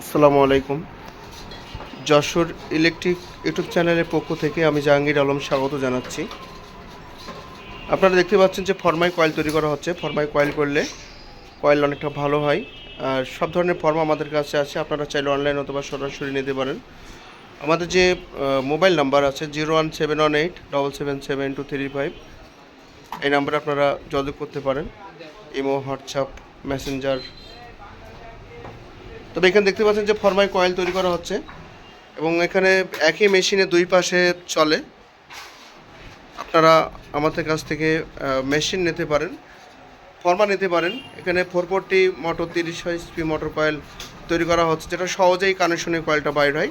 আসসালামু আলাইকুম। Jessore electric YouTube চ্যানেলের পক্ষ থেকে আমি জাহাঙ্গীর আলম স্বাগত জানাচ্ছি। আপনারা দেখতে পাচ্ছেন যে ফরমাই কয়েল তৈরি করা হচ্ছে। ফরমাই কয়েল করলে কয়েল অনেকটা ভালো হয়। আর সব ধরনের ফর্মা আমাদের কাছে আছে। আপনারা চাইলে অনলাইন অথবা সরাসরি নিতে পারেন। আমাদের যে মোবাইল নাম্বার আছে zero one seven one eight, double seven seven two three five. এই নাম্বারে আপনারা যোগাযোগ করতে পারেন। ইমো, হোয়াটসঅ্যাপ, মেসেঞ্জার তবে এখানে দেখতে পাচ্ছেন যে ফরমাই কয়েল তৈরি করা হচ্ছে এবং এখানে একই মেশিনে দুই পাশে চলে। আপনারা আমাদের কাছ থেকে মেশিন নিতে পারেন, ফর্মা নিতে পারেন। এখানে ফোর ফোরটি মোটর, তিরিশ এইচপি মোটর কয়েল তৈরি করা হচ্ছে, যেটা সহজেই কানেকশনে কয়েলটা বাইর হয়।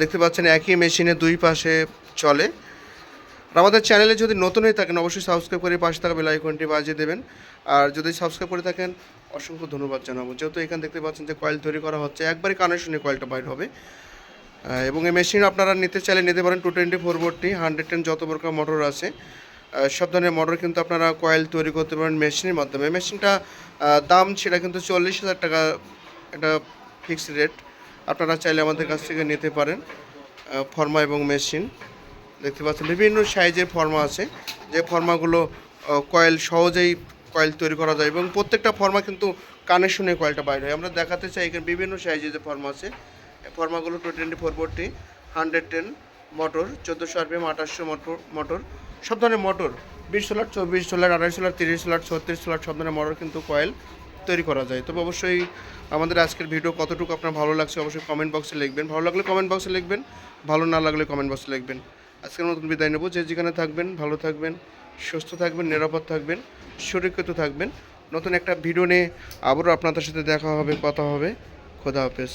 দেখতে পাচ্ছেন একই মেশিনে দুই পাশে চলে। আর আমাদের চ্যানেলে যদি নতুন হয়ে থাকেন, অবশ্যই সাবস্ক্রাইব করে পাশে থাকা বেল আইকনটি বাজিয়ে দেবেন। আর যদি সাবস্ক্রাইব করে থাকেন, অসংখ্য ধন্যবাদ জানাব। যেহেতু এখানে দেখতে পাচ্ছেন যে কয়েল তৈরি করা হচ্ছে, একবারে কানেকশনে কয়েলটা বাইর হবে। এবং এই মেশিন আপনারা নিতে চাইলে নিতে পারেন টু টোয়েন্টি ফোর বোর্ডটি হান্ড্রেড টেন যত প্রকার মোটর আছে। সব ধরনের মোটর কিন্তু আপনারা কয়েল তৈরি করতে পারেন মেশিনের মাধ্যমে। মেশিনটা দাম সেটা কিন্তু চল্লিশ হাজার টাকা এটা ফিক্সড রেট আপনারা চাইলে আমাদের কাছ থেকে নিতে পারেন ফর্মা এবং মেশিন দেখতে পাচ্ছেন, বিভিন্ন সাইজের ফর্মা আছে। যে ফর্মাগুলো কয়েল সহজেই কয়েল তৈরি করা যায় এবং প্রত্যেকটা ফর্মা কিন্তু কানেকশনে কয়েলটা বাইর হয়। আমরা দেখাতে চাই এখানে বিভিন্ন সাইজের যে ফর্মা আছে। ফর্মাগুলো two twenty four forty hundred ten motor, চোদ্দোশো আরপিএম, আঠাশশো মোটর মোটর, সব ধরনের মোটর। বিশ সোলার, চব্বিশ সোলার, আড়াই সোলার, তিরিশ সোলার, ছত্রিশ সোলার, সব ধরনের মোটর কিন্তু কয়েল তৈরি করা যায়। তবে অবশ্যই আমাদের আজকের ভিডিও কতটুকু আপনার ভালো লাগছে অবশ্যই কমেন্ট বক্সে লিখবেন। ভালো লাগলে কমেন্ট বক্সে লিখবেন, ভালো না লাগলে কমেন্ট বক্সে লিখবেন। আজকের মতন বিদায় নেব। যে যেখানে থাকবেন, ভালো থাকবেন, সুস্থ থাকবেন, নিরাপদ থাকবেন, সুরক্ষিত থাকবেন। নতুন একটা ভিডিও নিয়ে আবারও আপনাদের সাথে দেখা হবে, কথা হবে। খোদা হাফেজ।